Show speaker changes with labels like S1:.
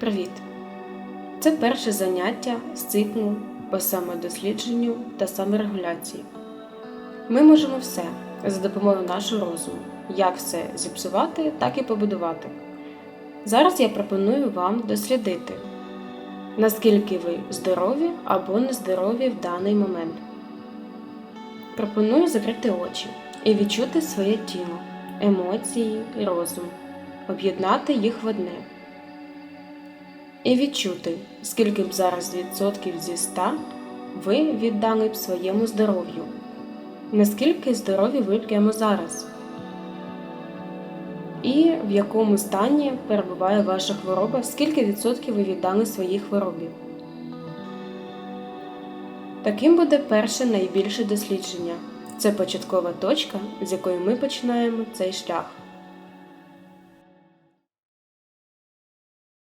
S1: Привіт! Це перше заняття з циклу по самодослідженню та саморегуляції. Ми можемо все за допомогою нашого розуму, як все зіпсувати, так і побудувати. Зараз я пропоную вам дослідити, наскільки ви здорові або нездорові в даний момент. Пропоную закрити очі і відчути своє тіло, емоції розум, об'єднати їх в одне. І відчути, скільки б зараз відсотків зі 100 ви віддали б своєму здоров'ю. Наскільки здорові ви прямо зараз? І в якому стані перебуває ваша хвороба, скільки відсотків ви віддали своїй хворобі? Таким буде перше найбільше дослідження. Це початкова точка, з якої ми починаємо цей шлях.